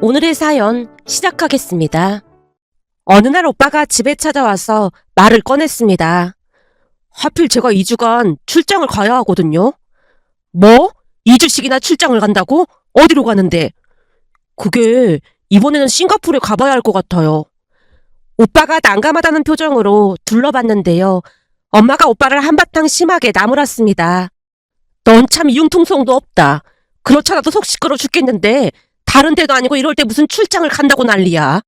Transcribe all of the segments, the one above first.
오늘의 사연 시작하겠습니다. 어느 날 오빠가 집에 찾아와서 말을 꺼냈습니다. 하필 제가 2주간 출장을 가야 하거든요. 뭐? 2주씩이나 출장을 간다고? 어디로 가는데? 그게 이번에는 싱가포르에 가봐야 할 것 같아요. 오빠가 난감하다는 표정으로 둘러봤는데요. 엄마가 오빠를 한바탕 심하게 나무랐습니다. 넌 참 융통성도 없다. 그렇잖아도 속 시끄러 죽겠는데 다른 데도 아니고 이럴 때 무슨 출장을 간다고 난리야.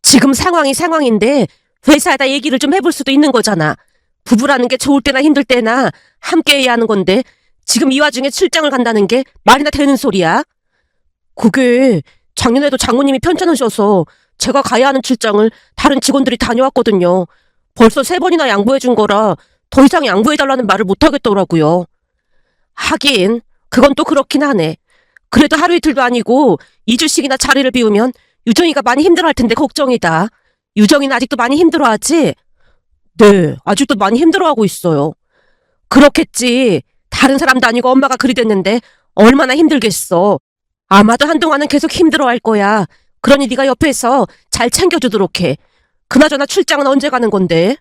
지금 상황이 상황인데 회사에다 얘기를 좀 해볼 수도 있는 거잖아. 부부라는 게 좋을 때나 힘들 때나 함께 해야 하는 건데 지금 이 와중에 출장을 간다는 게 말이나 되는 소리야? 그게 작년에도 장모님이 편찮으셔서 제가 가야 하는 출장을 다른 직원들이 다녀왔거든요. 벌써 세 번이나 양보해 준 거라 더 이상 양보해 달라는 말을 못 하겠더라고요. 하긴 그건 또 그렇긴 하네. 그래도 하루 이틀도 아니고 2주씩이나 자리를 비우면 유정이가 많이 힘들어할 텐데 걱정이다. 유정이는 아직도 많이 힘들어하지? 네, 아직도 많이 힘들어하고 있어요. 그렇겠지. 다른 사람도 아니고 엄마가 그리 됐는데 얼마나 힘들겠어. 아마도 한동안은 계속 힘들어할 거야. 그러니 네가 옆에서 잘 챙겨주도록 해. 그나저나 출장은 언제 가는 건데?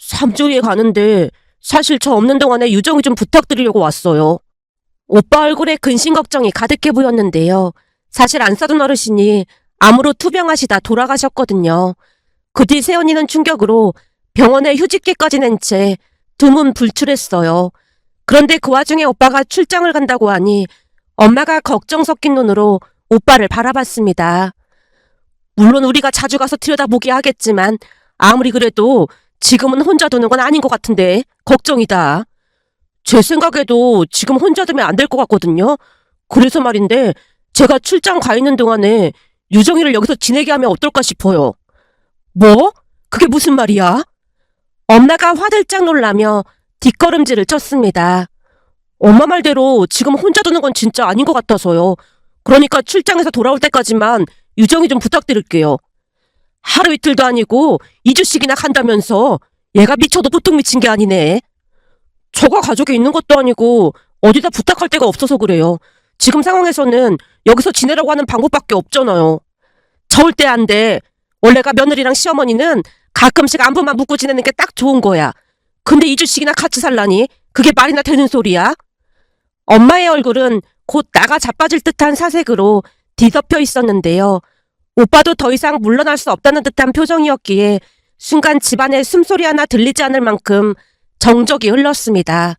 3주 후에 가는데 사실 저 없는 동안에 유정이 좀 부탁드리려고 왔어요. 오빠 얼굴에 근심 걱정이 가득해 보였는데요. 사실 안 사둔 어르신이 암으로 투병하시다 돌아가셨거든요. 그 뒤 세연이는 충격으로 병원에 휴직기까지 낸채 두문 불출했어요. 그런데 그 와중에 오빠가 출장을 간다고 하니 엄마가 걱정 섞인 눈으로 오빠를 바라봤습니다. 물론 우리가 자주 가서 들여다보게 하겠지만 아무리 그래도 지금은 혼자 두는 건 아닌 것 같은데 걱정이다. 제 생각에도 지금 혼자 두면 안 될 것 같거든요. 그래서 말인데 제가 출장 가 있는 동안에 유정이를 여기서 지내게 하면 어떨까 싶어요. 뭐? 그게 무슨 말이야? 엄마가 화들짝 놀라며 뒷걸음질을 쳤습니다. 엄마 말대로 지금 혼자 두는 건 진짜 아닌 것 같아서요. 그러니까 출장에서 돌아올 때까지만 유정이 좀 부탁드릴게요. 하루 이틀도 아니고 2주씩이나 간다면서 얘가 미쳐도 보통 미친 게 아니네. 저가 가족이 있는 것도 아니고 어디다 부탁할 데가 없어서 그래요. 지금 상황에서는 여기서 지내라고 하는 방법밖에 없잖아요. 절대 안 돼. 원래가 며느리랑 시어머니는 가끔씩 안부만 묻고 지내는 게 딱 좋은 거야. 근데 2주씩이나 같이 살라니 그게 말이나 되는 소리야? 엄마의 얼굴은 곧 나가 자빠질 듯한 사색으로 뒤덮여 있었는데요. 오빠도 더 이상 물러날 수 없다는 듯한 표정이었기에 순간 집안에 숨소리 하나 들리지 않을 만큼 정적이 흘렀습니다.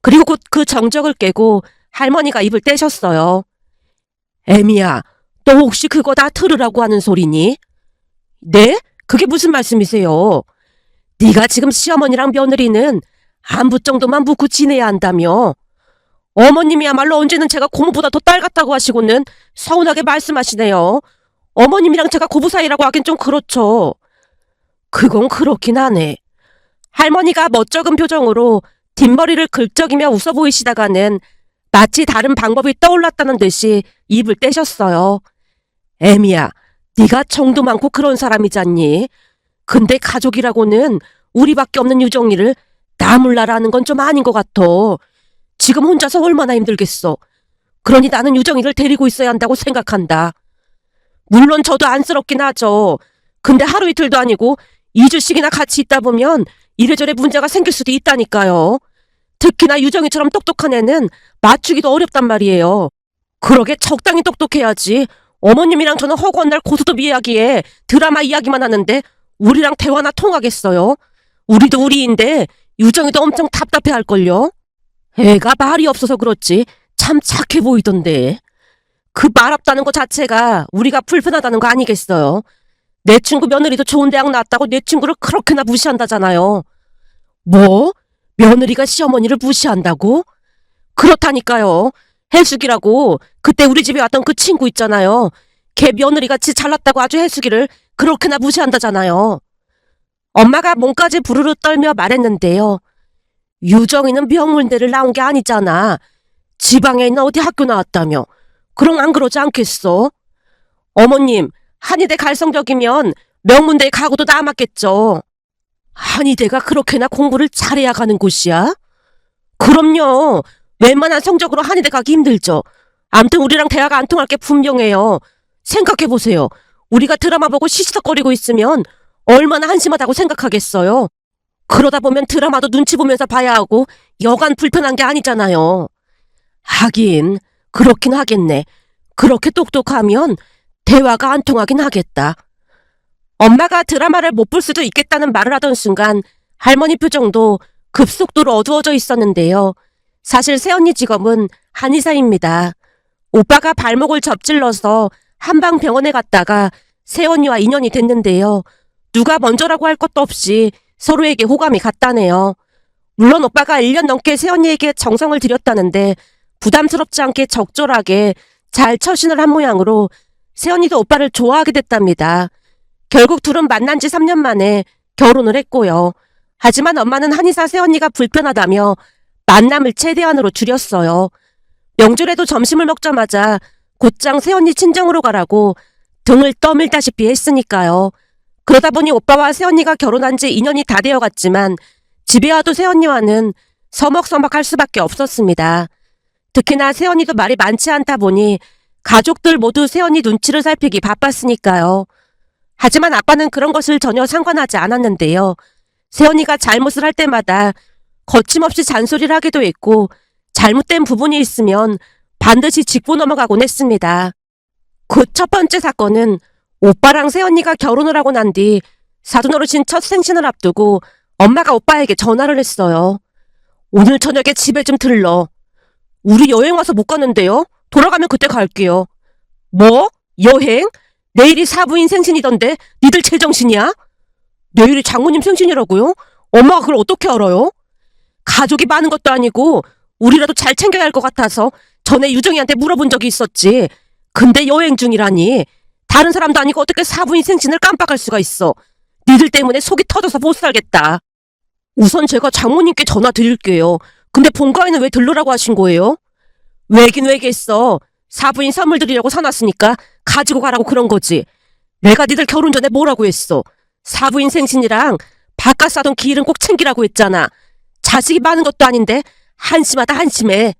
그리고 곧 그 정적을 깨고 할머니가 입을 떼셨어요. 애미야, 너 혹시 그거 다 들으라고 하는 소리니? 네? 그게 무슨 말씀이세요? 네가 지금 시어머니랑 며느리는 안부 정도만 묻고 지내야 한다며. 어머님이야말로 언제는 제가 고모보다 더 딸 같다고 하시고는 서운하게 말씀하시네요. 어머님이랑 제가 고부 사이라고 하긴 좀 그렇죠. 그건 그렇긴 하네. 할머니가 멋쩍은 표정으로 뒷머리를 긁적이며 웃어 보이시다가는 마치 다른 방법이 떠올랐다는 듯이 입을 떼셨어요. 애미야, 네가 정도 많고 그런 사람이잖니. 근데 가족이라고는 우리밖에 없는 유정이를 나 몰라라는 건 좀 아닌 것 같아. 지금 혼자서 얼마나 힘들겠어. 그러니 나는 유정이를 데리고 있어야 한다고 생각한다. 물론 저도 안쓰럽긴 하죠. 근데 하루 이틀도 아니고 2주씩이나 같이 있다 보면 이래저래 문제가 생길 수도 있다니까요. 특히나 유정이처럼 똑똑한 애는 맞추기도 어렵단 말이에요. 그러게 적당히 똑똑해야지. 어머님이랑 저는 허구한 날 고스톱 이야기에 드라마 이야기만 하는데 우리랑 대화나 통하겠어요? 우리도 우리인데 유정이도 엄청 답답해 할걸요? 애가 말이 없어서 그렇지 참 착해 보이던데. 그 말 없다는 것 자체가 우리가 불편하다는 거 아니겠어요? 내 친구 며느리도 좋은 대학 나왔다고 내 친구를 그렇게나 무시한다잖아요. 뭐? 며느리가 시어머니를 무시한다고? 그렇다니까요. 해숙이라고 그때 우리 집에 왔던 그 친구 있잖아요. 걔 며느리같이 잘났다고 아주 해숙이를 그렇게나 무시한다잖아요. 엄마가 몸까지 부르르 떨며 말했는데요. 유정이는 명문대를 나온 게 아니잖아. 지방에 있는 어디 학교 나왔다며. 그럼 안 그러지 않겠어? 어머님, 한의대 갈성적이면 명문대에 가고도 남았겠죠. 한의대가 그렇게나 공부를 잘해야 가는 곳이야? 그럼요. 웬만한 성적으로 한의대 가기 힘들죠. 암튼 우리랑 대화가 안 통할 게 분명해요. 생각해보세요. 우리가 드라마 보고 시시덕거리고 있으면 얼마나 한심하다고 생각하겠어요. 그러다 보면 드라마도 눈치 보면서 봐야 하고 여간 불편한 게 아니잖아요. 하긴, 그렇긴 하겠네. 그렇게 똑똑하면 대화가 안 통하긴 하겠다. 엄마가 드라마를 못 볼 수도 있겠다는 말을 하던 순간 할머니 표정도 급속도로 어두워져 있었는데요. 사실 새언니 직업은 한의사입니다. 오빠가 발목을 접질러서 한방 병원에 갔다가 새언니와 인연이 됐는데요. 누가 먼저라고 할 것도 없이 서로에게 호감이 갔다네요. 물론 오빠가 1년 넘게 새언니에게 정성을 들였다는데 부담스럽지 않게 적절하게 잘 처신을 한 모양으로 새언니도 오빠를 좋아하게 됐답니다. 결국 둘은 만난 지 3년 만에 결혼을 했고요. 하지만 엄마는 한의사 새언니가 불편하다며 만남을 최대한으로 줄였어요. 명절에도 점심을 먹자마자 곧장 새언니 친정으로 가라고 등을 떠밀다시피 했으니까요. 그러다 보니 오빠와 새언니가 결혼한 지 2년이 다 되어 갔지만 집에 와도 새언니와는 서먹서먹할 수밖에 없었습니다. 특히나 새언니도 말이 많지 않다 보니 가족들 모두 새언니 눈치를 살피기 바빴으니까요. 하지만 아빠는 그런 것을 전혀 상관하지 않았는데요. 새언니가 잘못을 할 때마다 거침없이 잔소리를 하기도 했고 잘못된 부분이 있으면 반드시 짚고 넘어가곤 했습니다. 그 첫 번째 사건은 오빠랑 새언니가 결혼을 하고 난 뒤 사돈 어르신 첫 생신을 앞두고 엄마가 오빠에게 전화를 했어요. 오늘 저녁에 집에 좀 들러. 우리 여행 와서 못 가는데요. 돌아가면 그때 갈게요. 뭐? 여행? 내일이 사부인 생신이던데 니들 제정신이야? 내일이 장모님 생신이라고요? 엄마가 그걸 어떻게 알아요? 가족이 많은 것도 아니고 우리라도 잘 챙겨야 할 것 같아서 전에 유정이한테 물어본 적이 있었지. 근데 여행 중이라니. 다른 사람도 아니고 어떻게 사부인 생신을 깜빡할 수가 있어. 니들 때문에 속이 터져서 못 살겠다. 우선 제가 장모님께 전화 드릴게요. 근데 본가에는 왜 들르라고 하신 거예요? 왜긴 왜겠어. 사부인 선물 드리려고 사놨으니까 가지고 가라고 그런 거지. 내가 니들 결혼 전에 뭐라고 했어. 사부인 생신이랑 바깥 사돈 기일은 꼭 챙기라고 했잖아. 자식이 많은 것도 아닌데 한심하다 한심해.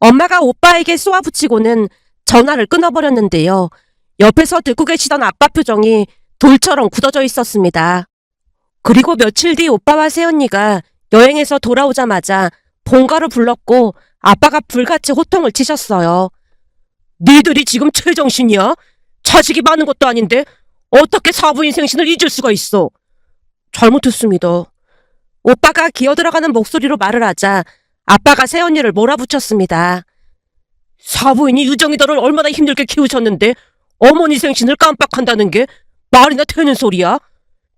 엄마가 오빠에게 쏘아붙이고는 전화를 끊어버렸는데요. 옆에서 듣고 계시던 아빠 표정이 돌처럼 굳어져 있었습니다. 그리고 며칠 뒤 오빠와 새언니가 여행에서 돌아오자마자 본가로 불렀고 아빠가 불같이 호통을 치셨어요. 니들이 지금 최정신이야? 자식이 많은 것도 아닌데 어떻게 사부인 생신을 잊을 수가 있어? 잘못했습니다. 오빠가 기어들어가는 목소리로 말을 하자 아빠가 새언니를 몰아붙였습니다. 사부인이 유정이더를 얼마나 힘들게 키우셨는데 어머니 생신을 깜빡한다는 게 말이나 되는 소리야?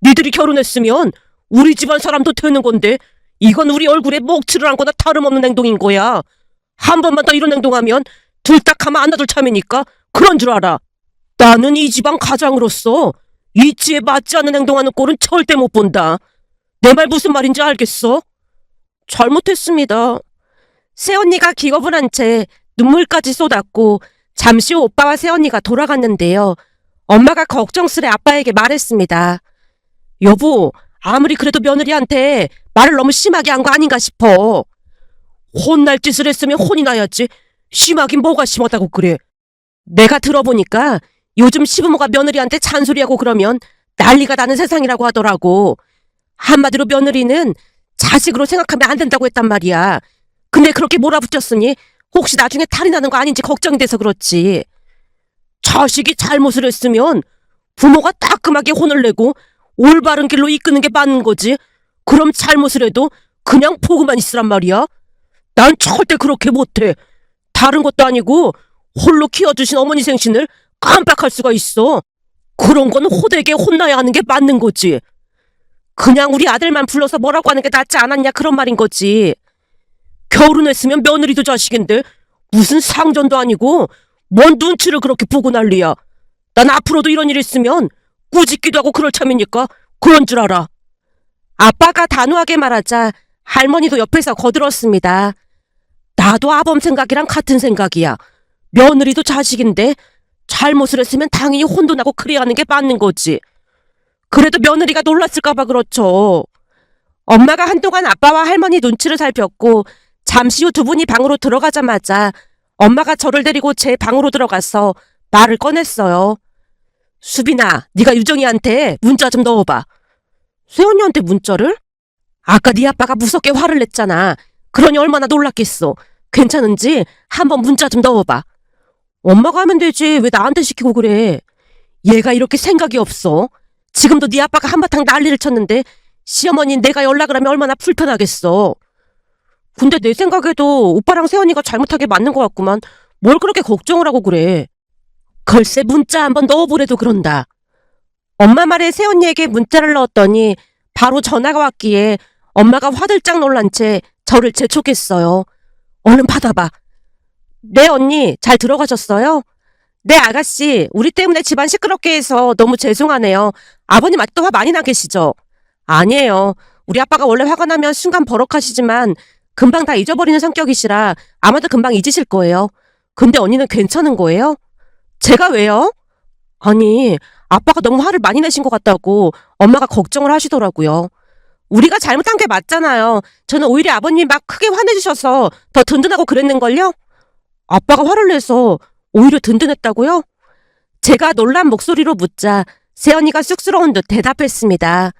니들이 결혼했으면 우리 집안 사람도 되는 건데 이건 우리 얼굴에 목칠을 한 거나 다름없는 행동인 거야. 한 번만 더 이런 행동하면 들딱하면 안 놔둘 참이니까 그런 줄 알아. 나는 이 집안 가장으로서 이치에 맞지 않는 행동하는 꼴은 절대 못 본다. 내 말 무슨 말인지 알겠어? 잘못했습니다. 새언니가 기겁을 한 채 눈물까지 쏟았고 잠시 후 오빠와 새언니가 돌아갔는데요. 엄마가 걱정스레 아빠에게 말했습니다. 여보, 아무리 그래도 며느리한테 말을 너무 심하게 한 거 아닌가 싶어. 혼날 짓을 했으면 혼이 나야지. 심하긴 뭐가 심하다고 그래. 내가 들어보니까 요즘 시부모가 며느리한테 잔소리하고 그러면 난리가 나는 세상이라고 하더라고. 한마디로 며느리는 자식으로 생각하면 안 된다고 했단 말이야. 근데 그렇게 몰아붙였으니 혹시 나중에 탈이 나는 거 아닌지 걱정이 돼서 그렇지. 자식이 잘못을 했으면 부모가 따끔하게 혼을 내고 올바른 길로 이끄는 게 맞는 거지. 그럼 잘못을 해도 그냥 보고만 있으란 말이야. 난 절대 그렇게 못해. 다른 것도 아니고 홀로 키워주신 어머니 생신을 깜빡할 수가 있어. 그런 건 호되게 혼나야 하는 게 맞는 거지. 그냥 우리 아들만 불러서 뭐라고 하는 게 낫지 않았냐 그런 말인 거지. 결혼했으면 며느리도 자식인데 무슨 상전도 아니고 뭔 눈치를 그렇게 보고 난리야. 난 앞으로도 이런 일 있으면 꾸짖기도 하고 그럴 참이니까 그런 줄 알아. 아빠가 단호하게 말하자 할머니도 옆에서 거들었습니다. 나도 아범 생각이랑 같은 생각이야. 며느리도 자식인데 잘못을 했으면 당연히 혼도 나고 그래야 하는 게 맞는 거지. 그래도 며느리가 놀랐을까봐 그렇죠. 엄마가 한동안 아빠와 할머니 눈치를 살폈고 잠시 후 두 분이 방으로 들어가자마자 엄마가 저를 데리고 제 방으로 들어가서 말을 꺼냈어요. 수빈아, 네가 유정이한테 문자 좀 넣어봐. 세연이한테 문자를? 아까 네 아빠가 무섭게 화를 냈잖아. 그러니 얼마나 놀랐겠어. 괜찮은지 한번 문자 좀 넣어봐. 엄마가 하면 되지. 왜 나한테 시키고 그래? 얘가 이렇게 생각이 없어. 지금도 네 아빠가 한바탕 난리를 쳤는데 시어머니 내가 연락을 하면 얼마나 불편하겠어. 근데 내 생각에도 오빠랑 세연이가 잘못하게 맞는 것 같구만. 뭘 그렇게 걱정을 하고 그래. 글쎄 문자 한번 넣어보래도 그런다. 엄마 말에 세연이에게 문자를 넣었더니 바로 전화가 왔기에 엄마가 화들짝 놀란 채 저를 재촉했어요. 얼른 받아봐. 네 언니 잘 들어가셨어요? 네 아가씨 우리 때문에 집안 시끄럽게 해서 너무 죄송하네요. 아버님 아직도 화 많이 나 계시죠? 아니에요. 우리 아빠가 원래 화가 나면 순간 버럭하시지만 금방 다 잊어버리는 성격이시라 아마도 금방 잊으실 거예요. 근데 언니는 괜찮은 거예요? 제가 왜요? 아니, 아빠가 너무 화를 많이 내신 것 같다고 엄마가 걱정을 하시더라고요. 우리가 잘못한 게 맞잖아요. 저는 오히려 아버님 막 크게 화내주셔서 더 든든하고 그랬는걸요? 아빠가 화를 내서 오히려 든든했다고요? 제가 놀란 목소리로 묻자 세연이가 쑥스러운 듯 대답했습니다.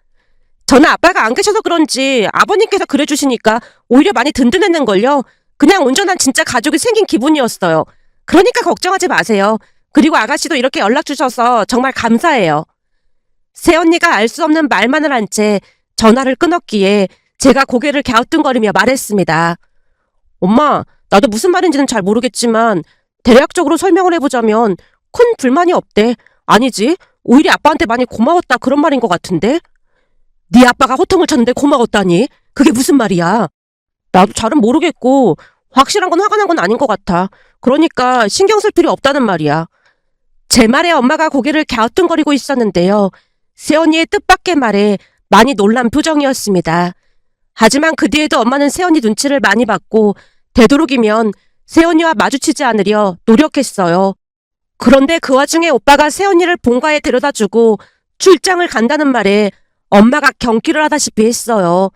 저는 아빠가 안 계셔서 그런지 아버님께서 그래주시니까 오히려 많이 든든했는걸요. 그냥 온전한 진짜 가족이 생긴 기분이었어요. 그러니까 걱정하지 마세요. 그리고 아가씨도 이렇게 연락 주셔서 정말 감사해요. 새언니가 알 수 없는 말만을 한 채 전화를 끊었기에 제가 고개를 갸우뚱거리며 말했습니다. 엄마, 나도 무슨 말인지는 잘 모르겠지만 대략적으로 설명을 해보자면 큰 불만이 없대. 아니지, 오히려 아빠한테 많이 고마웠다 그런 말인 것 같은데? 네 아빠가 호통을 쳤는데 고마웠다니? 그게 무슨 말이야? 나도 잘은 모르겠고 확실한 건 화가 난 건 아닌 것 같아. 그러니까 신경 쓸 필요 없다는 말이야. 제 말에 엄마가 고개를 갸우뚱거리고 있었는데요. 세연이의 뜻밖의 말에 많이 놀란 표정이었습니다. 하지만 그 뒤에도 엄마는 세연이 눈치를 많이 받고 되도록이면 세연이와 마주치지 않으려 노력했어요. 그런데 그 와중에 오빠가 세연이를 본가에 데려다주고 출장을 간다는 말에 엄마가 경기를 하다시피 했어요.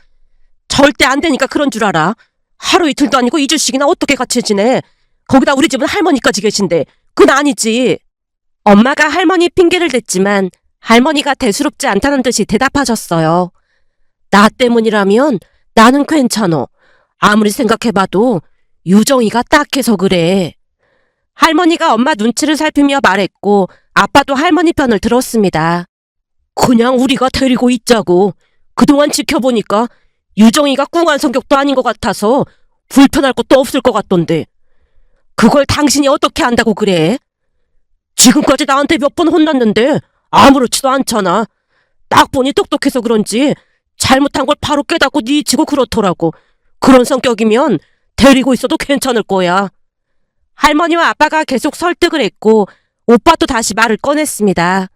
절대 안 되니까 그런 줄 알아. 하루 이틀도 아니고 2주씩이나 어떻게 같이 지내. 거기다 우리 집은 할머니까지 계신데 그건 아니지. 엄마가 할머니 핑계를 댔지만 할머니가 대수롭지 않다는 듯이 대답하셨어요. 나 때문이라면 나는 괜찮어. 아무리 생각해봐도 유정이가 딱해서 그래. 할머니가 엄마 눈치를 살피며 말했고 아빠도 할머니 편을 들었습니다. 그냥 우리가 데리고 있자고. 그동안 지켜보니까 유정이가 꿍한 성격도 아닌 것 같아서 불편할 것도 없을 것 같던데. 그걸 당신이 어떻게 안다고 그래? 지금까지 나한테 몇 번 혼났는데 아무렇지도 않잖아. 딱 보니 똑똑해서 그런지 잘못한 걸 바로 깨닫고 니치고 그렇더라고. 그런 성격이면 데리고 있어도 괜찮을 거야. 할머니와 아빠가 계속 설득을 했고 오빠도 다시 말을 꺼냈습니다.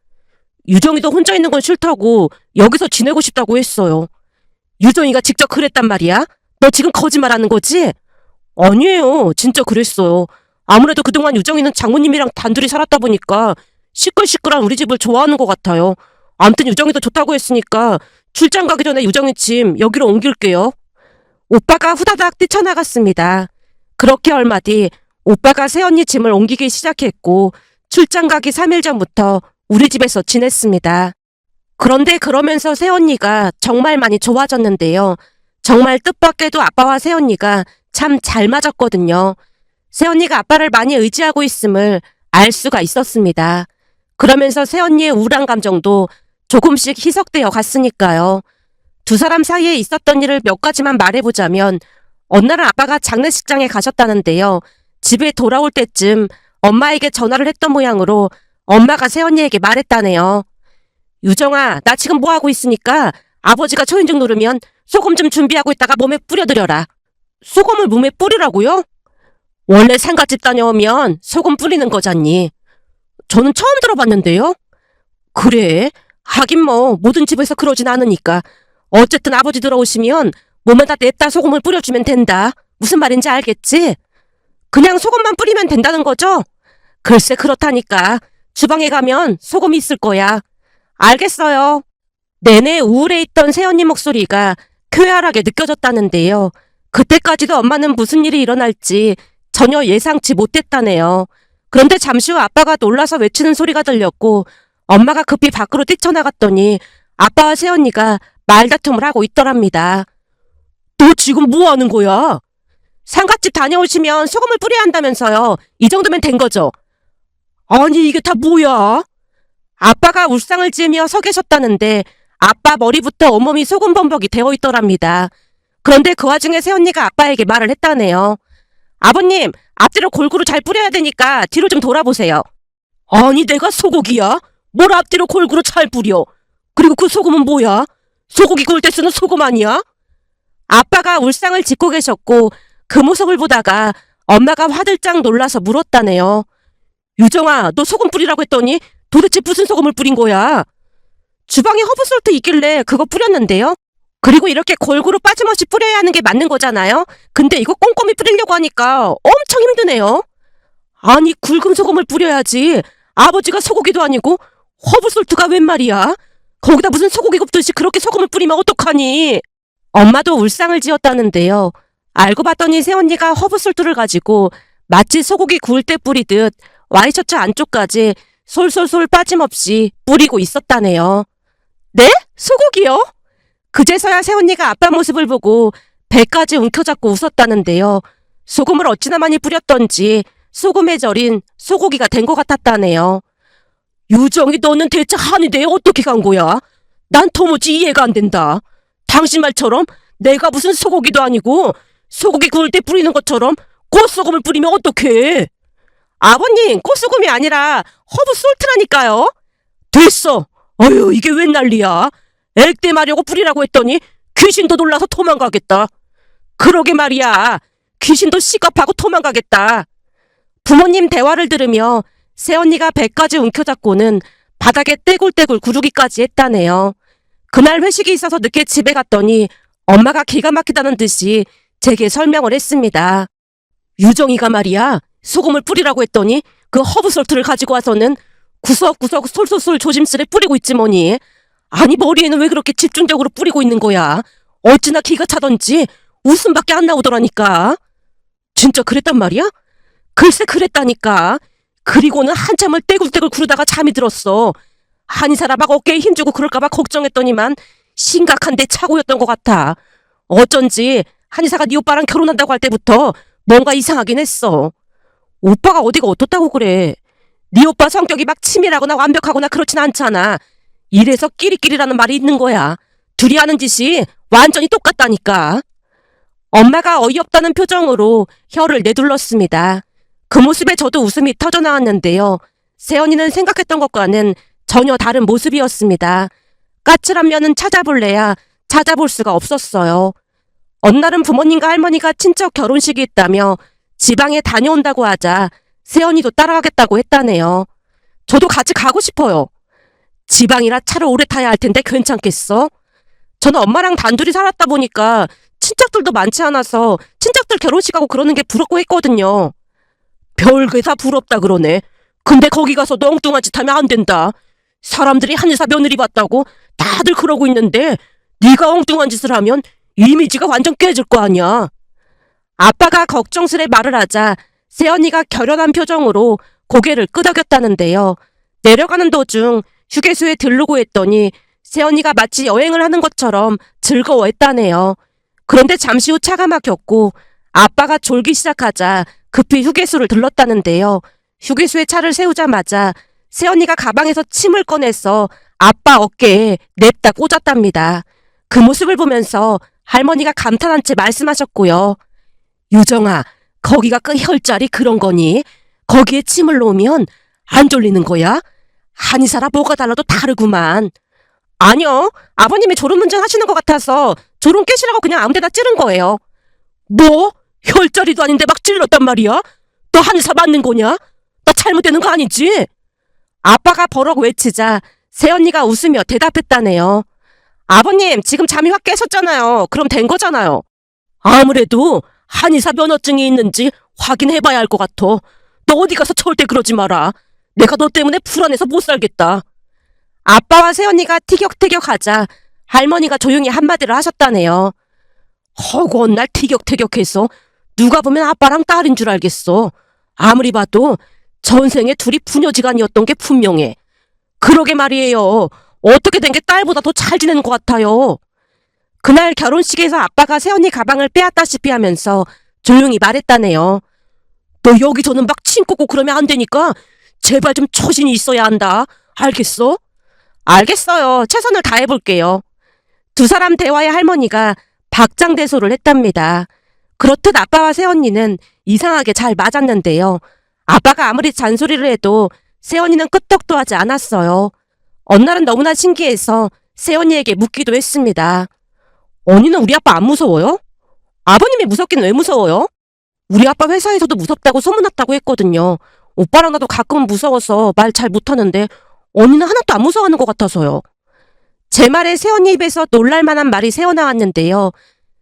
유정이도 혼자 있는 건 싫다고 여기서 지내고 싶다고 했어요. 유정이가 직접 그랬단 말이야? 너 지금 거짓말하는 거지? 아니에요. 진짜 그랬어요. 아무래도 그동안 유정이는 장모님이랑 단둘이 살았다 보니까 시끌시끌한 우리 집을 좋아하는 것 같아요. 암튼 유정이도 좋다고 했으니까 출장 가기 전에 유정이 짐 여기로 옮길게요. 오빠가 후다닥 뛰쳐나갔습니다. 그렇게 얼마 뒤 오빠가 새언니 짐을 옮기기 시작했고 출장 가기 3일 전부터 우리 집에서 지냈습니다. 그런데 그러면서 새언니가 정말 많이 좋아졌는데요. 정말 뜻밖에도 아빠와 새언니가 참 잘 맞았거든요. 새언니가 아빠를 많이 의지하고 있음을 알 수가 있었습니다. 그러면서 새언니의 우울한 감정도 조금씩 희석되어 갔으니까요. 두 사람 사이에 있었던 일을 몇 가지만 말해보자면 어느 날 아빠가 장례식장에 가셨다는데요. 집에 돌아올 때쯤 엄마에게 전화를 했던 모양으로 엄마가 새언니에게 말했다네요. 유정아, 나 지금 뭐 하고 있으니까 아버지가 초인종 누르면 소금 좀 준비하고 있다가 몸에 뿌려드려라. 소금을 몸에 뿌리라고요? 원래 상가집 다녀오면 소금 뿌리는 거잖니. 저는 처음 들어봤는데요. 그래. 하긴 뭐 모든 집에서 그러진 않으니까. 어쨌든 아버지 들어오시면 몸에다 냅다 소금을 뿌려주면 된다. 무슨 말인지 알겠지? 그냥 소금만 뿌리면 된다는 거죠? 글쎄 그렇다니까. 주방에 가면 소금이 있을 거야. 알겠어요. 내내 우울해 있던 새언니 목소리가 쾌활하게 느껴졌다는데요. 그때까지도 엄마는 무슨 일이 일어날지 전혀 예상치 못했다네요. 그런데 잠시 후 아빠가 놀라서 외치는 소리가 들렸고 엄마가 급히 밖으로 뛰쳐나갔더니 아빠와 새언니가 말다툼을 하고 있더랍니다. 너 지금 뭐 하는 거야? 상갓집 다녀오시면 소금을 뿌려야 한다면서요. 이 정도면 된 거죠. 아니 이게 다 뭐야? 아빠가 울상을 찌며 서 계셨다는데 아빠 머리부터 온몸이 소금 범벅이 되어 있더랍니다. 그런데 그 와중에 새언니가 아빠에게 말을 했다네요. 아버님, 앞뒤로 골고루 잘 뿌려야 되니까 뒤로 좀 돌아보세요. 아니 내가 소고기야? 뭘 앞뒤로 골고루 잘 뿌려? 그리고 그 소금은 뭐야? 소고기 구울 때 쓰는 소금 아니야? 아빠가 울상을 짚고 계셨고 그 모습을 보다가 엄마가 화들짝 놀라서 물었다네요. 유정아, 너 소금 뿌리라고 했더니 도대체 무슨 소금을 뿌린 거야? 주방에 허브솔트 있길래 그거 뿌렸는데요. 그리고 이렇게 골고루 빠짐없이 뿌려야 하는 게 맞는 거잖아요. 근데 이거 꼼꼼히 뿌리려고 하니까 엄청 힘드네요. 아니 굵은 소금을 뿌려야지. 아버지가 소고기도 아니고 허브솔트가 웬 말이야? 거기다 무슨 소고기 굽듯이 그렇게 소금을 뿌리면 어떡하니? 엄마도 울상을 지었다는데요. 알고 봤더니 새언니가 허브솔트를 가지고 마치 소고기 구울 때 뿌리듯 와이셔츠 안쪽까지 솔솔솔 빠짐없이 뿌리고 있었다네요. 네? 소고기요? 그제서야 새언니가 아빠 모습을 보고 배까지 움켜잡고 웃었다는데요. 소금을 어찌나 많이 뿌렸던지 소금에 절인 소고기가 된 것 같았다네요. 유정이 너는 대체 한의대에 어떻게 간 거야? 난 도무지 이해가 안 된다. 당신 말처럼 내가 무슨 소고기도 아니고 소고기 구울 때 뿌리는 것처럼 꽃소금을 뿌리면 어떡해? 아버님, 꽃소금이 아니라 허브 솔트라니까요. 됐어. 어휴, 이게 웬 난리야. 액대 마려고 뿌리라고 했더니 귀신도 놀라서 도망가겠다. 그러게 말이야. 귀신도 시겁하고 도망가겠다. 부모님 대화를 들으며 새언니가 배까지 움켜잡고는 바닥에 떼굴떼굴 구르기까지 했다네요. 그날 회식이 있어서 늦게 집에 갔더니 엄마가 기가 막히다는 듯이 제게 설명을 했습니다. 유정이가 말이야 소금을 뿌리라고 했더니 그 허브솔트를 가지고 와서는 구석구석 솔솔솔 조심스레 뿌리고 있지 뭐니. 아니 머리에는 왜 그렇게 집중적으로 뿌리고 있는 거야. 어찌나 기가 차던지 웃음밖에 안 나오더라니까. 진짜 그랬단 말이야? 글쎄 그랬다니까. 그리고는 한참을 떼굴떼굴 구르다가 잠이 들었어. 한의사라 막 어깨에 힘주고 그럴까봐 걱정했더니만 심각한데 차고였던 것 같아. 어쩐지 한의사가 네 오빠랑 결혼한다고 할 때부터 뭔가 이상하긴 했어. 오빠가 어디가 어떻다고 그래. 네 오빠 성격이 막 치밀하거나 완벽하거나 그렇진 않잖아. 이래서 끼리끼리라는 말이 있는 거야. 둘이 하는 짓이 완전히 똑같다니까. 엄마가 어이없다는 표정으로 혀를 내둘렀습니다. 그 모습에 저도 웃음이 터져 나왔는데요. 세연이는 생각했던 것과는 전혀 다른 모습이었습니다. 까칠한 면은 찾아볼래야 찾아볼 수가 없었어요. 어느 날은 부모님과 할머니가 친척 결혼식이 있다며 지방에 다녀온다고 하자 세연이도 따라가겠다고 했다네요. 저도 같이 가고 싶어요. 지방이라 차를 오래 타야 할 텐데 괜찮겠어? 저는 엄마랑 단둘이 살았다 보니까 친척들도 많지 않아서 친척들 결혼식하고 그러는 게 부럽고 했거든요. 별게 다 부럽다 그러네. 근데 거기 가서 엉뚱한 짓 하면 안 된다. 사람들이 한의사 며느리 봤다고 다들 그러고 있는데 네가 엉뚱한 짓을 하면 이미지가 완전 깨질 거 아니야. 아빠가 걱정스레 말을 하자 새언니가 결연한 표정으로 고개를 끄덕였다는데요. 내려가는 도중 휴게소에 들르고 했더니 새언니가 마치 여행을 하는 것처럼 즐거워했다네요. 그런데 잠시 후 차가 막혔고 아빠가 졸기 시작하자 급히 휴게소를 들렀다는데요. 휴게소에 차를 세우자마자 새언니가 가방에서 침을 꺼내서 아빠 어깨에 냅다 꽂았답니다. 그 모습을 보면서 할머니가 감탄한 채 말씀하셨고요. 유정아, 거기가 그 혈자리 그런 거니? 거기에 침을 놓으면 안 졸리는 거야? 한의사라 뭐가 달라도 다르구만. 아니요, 아버님이 졸음 운전 하시는 것 같아서 졸음 깨시라고 그냥 아무 데나 찌른 거예요. 뭐? 혈자리도 아닌데 막 찔렀단 말이야? 너 한의사 맞는 거냐? 나 잘못되는 거 아니지? 아빠가 버럭 외치자 새언니가 웃으며 대답했다네요. 아버님, 지금 잠이 확 깨셨잖아요. 그럼 된 거잖아요. 아무래도 한의사 면허증이 있는지 확인해봐야 할 것 같아. 너 어디 가서 절대 그러지 마라. 내가 너 때문에 불안해서 못 살겠다. 아빠와 새언니가 티격태격하자 할머니가 조용히 한마디를 하셨다네요. 허구한 날 티격태격해서 누가 보면 아빠랑 딸인 줄 알겠어. 아무리 봐도 전생에 둘이 부녀지간이었던 게 분명해. 그러게 말이에요. 어떻게 된 게 딸보다 더 잘 지내는 것 같아요. 그날 결혼식에서 아빠가 새언니 가방을 빼앗다시피 하면서 조용히 말했다네요. 너 여기서는 막 침 꽂고 그러면 안 되니까 제발 좀 초신이 있어야 한다. 알겠어? 알겠어요. 최선을 다해볼게요. 두 사람 대화에 할머니가 박장대소를 했답니다. 그렇듯 아빠와 새언니는 이상하게 잘 맞았는데요. 아빠가 아무리 잔소리를 해도 새언니는 끄떡도 하지 않았어요. 어느 날은 너무나 신기해서 새언니에게 묻기도 했습니다. 언니는 우리 아빠 안 무서워요? 아버님이 무섭긴 왜 무서워요? 우리 아빠 회사에서도 무섭다고 소문났다고 했거든요. 오빠랑 나도 가끔은 무서워서 말 잘 못하는데 언니는 하나도 안 무서워하는 것 같아서요. 제 말에 새언니 입에서 놀랄만한 말이 새어나왔는데요.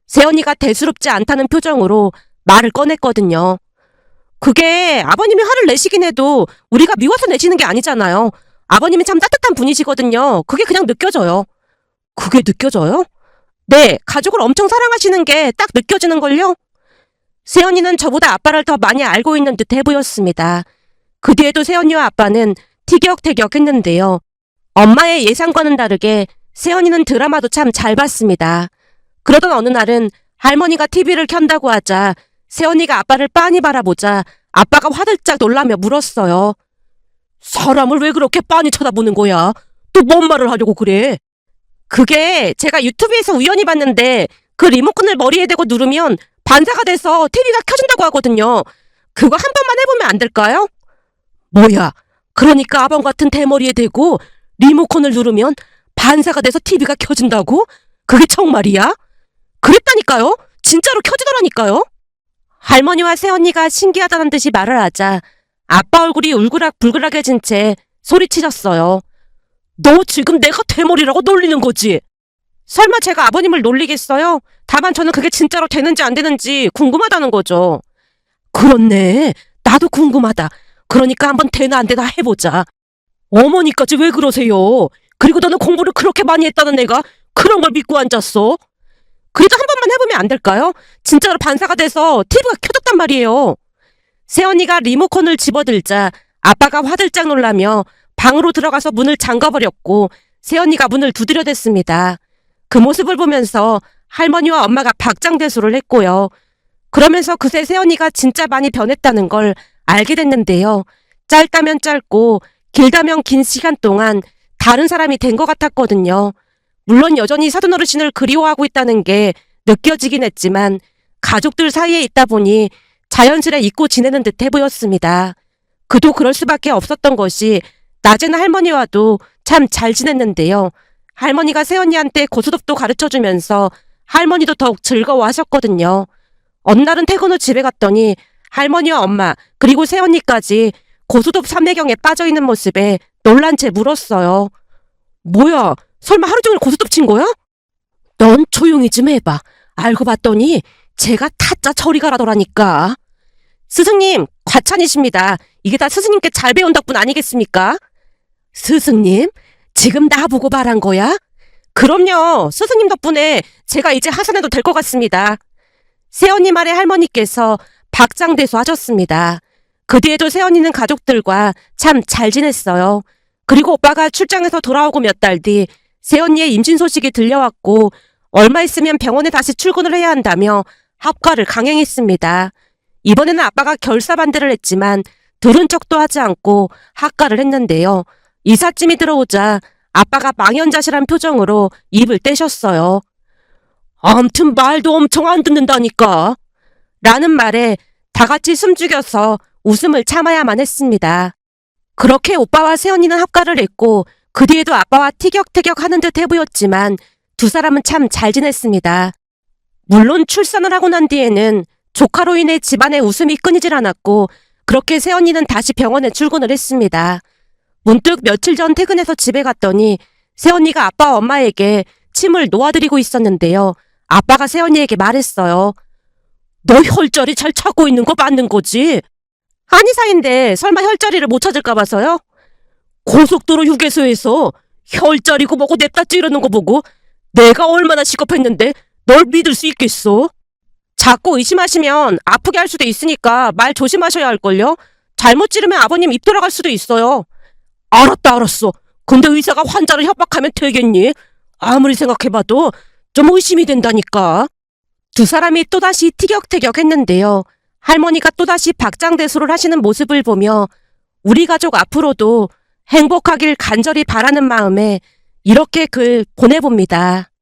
새언니가 대수롭지 않다는 표정으로 말을 꺼냈거든요. 그게 아버님이 화를 내시긴 해도 우리가 미워서 내시는 게 아니잖아요. 아버님이 참 따뜻한 분이시거든요. 그게 그냥 느껴져요. 그게 느껴져요? 네, 가족을 엄청 사랑하시는 게 딱 느껴지는걸요? 세연이는 저보다 아빠를 더 많이 알고 있는 듯해 보였습니다. 그 뒤에도 세연이와 아빠는 티격태격 했는데요. 엄마의 예상과는 다르게 세연이는 드라마도 참 잘 봤습니다. 그러던 어느 날은 할머니가 TV를 켠다고 하자 세연이가 아빠를 빤히 바라보자 아빠가 화들짝 놀라며 물었어요. 사람을 왜 그렇게 빤히 쳐다보는 거야? 또 뭔 말을 하려고 그래? 그게 제가 유튜브에서 우연히 봤는데 그 리모컨을 머리에 대고 누르면 반사가 돼서 TV가 켜진다고 하거든요. 그거 한 번만 해보면 안 될까요? 뭐야? 그러니까 아범 같은 대머리에 대고 리모컨을 누르면 반사가 돼서 TV가 켜진다고? 그게 정말이야? 그랬다니까요? 진짜로 켜지더라니까요? 할머니와 새언니가 신기하다는 듯이 말을 하자 아빠 얼굴이 울그락불그락해진 채 소리치셨어요. 너 지금 내가 대머리라고 놀리는 거지? 설마 제가 아버님을 놀리겠어요? 다만 저는 그게 진짜로 되는지 안 되는지 궁금하다는 거죠. 그렇네. 나도 궁금하다. 그러니까 한번 되나 안 되나 해보자. 어머니까지 왜 그러세요? 그리고 너는 공부를 그렇게 많이 했다는 애가 그런 걸 믿고 앉았어? 그래도 한 번만 해보면 안 될까요? 진짜로 반사가 돼서 TV가 켜졌단 말이에요. 새언니가 리모컨을 집어들자 아빠가 화들짝 놀라며 방으로 들어가서 문을 잠가버렸고 새언니가 문을 두드려댔습니다. 그 모습을 보면서 할머니와 엄마가 박장대소를 했고요. 그러면서 그새 새언니가 진짜 많이 변했다는 걸 알게 됐는데요. 짧다면 짧고 길다면 긴 시간 동안 다른 사람이 된 것 같았거든요. 물론 여전히 사돈 어르신을 그리워하고 있다는 게 느껴지긴 했지만 가족들 사이에 있다 보니 자연스레 잊고 지내는 듯해 보였습니다. 그도 그럴 수밖에 없었던 것이 낮에는 할머니와도 참 잘 지냈는데요. 할머니가 새언니한테 고스톱도 가르쳐 주면서 할머니도 더욱 즐거워하셨거든요. 어느 날은 퇴근 후 집에 갔더니 할머니와 엄마 그리고 새언니까지 고스톱 삼매경에 빠져 있는 모습에 놀란 채 물었어요. 뭐야? 설마 하루 종일 고스톱 친 거야? 넌 조용히 좀 해봐. 알고 봤더니 제가 타짜 처리가라더라니까. 스승님, 과찬이십니다. 이게 다 스승님께 잘 배운 덕분 아니겠습니까? 스승님? 지금 나보고 말한 거야? 그럼요. 스승님 덕분에 제가 이제 하산해도 될 것 같습니다. 세언니 말에 할머니께서 박장대소 하셨습니다. 그 뒤에도 세언니는 가족들과 참 잘 지냈어요. 그리고 오빠가 출장에서 돌아오고 몇 달 뒤 세언니의 임신 소식이 들려왔고 얼마 있으면 병원에 다시 출근을 해야 한다며 합가를 강행했습니다. 이번에는 아빠가 결사반대를 했지만 들은 척도 하지 않고 합가를 했는데요. 이삿짐이 들어오자 아빠가 망연자실한 표정으로 입을 떼셨어요. 암튼 말도 엄청 안 듣는다니까. 라는 말에 다 같이 숨죽여서 웃음을 참아야만 했습니다. 그렇게 오빠와 세연이는 합가를 했고 그 뒤에도 아빠와 티격태격 하는 듯 해보였지만 두 사람은 참 잘 지냈습니다. 물론 출산을 하고 난 뒤에는 조카로 인해 집안의 웃음이 끊이질 않았고 그렇게 세연이는 다시 병원에 출근을 했습니다. 문득 며칠 전 퇴근해서 집에 갔더니 세연이가 아빠 엄마에게 침을 놓아드리고 있었는데요. 아빠가 세연이에게 말했어요. 너 혈자리 잘 찾고 있는 거 맞는 거지? 한의사인데 설마 혈자리를 못 찾을까 봐서요? 고속도로 휴게소에서 혈자리고 뭐고 냅다 찌르는 거 보고 내가 얼마나 시겁했는데 널 믿을 수 있겠어? 자꾸 의심하시면 아프게 할 수도 있으니까 말 조심하셔야 할걸요? 잘못 찌르면 아버님 입 돌아갈 수도 있어요. 알았다, 알았어. 근데 의사가 환자를 협박하면 되겠니? 아무리 생각해봐도 좀 의심이 된다니까. 두 사람이 또다시 티격태격 했는데요. 할머니가 또다시 박장대소를 하시는 모습을 보며 우리 가족 앞으로도 행복하길 간절히 바라는 마음에 이렇게 글 보내봅니다.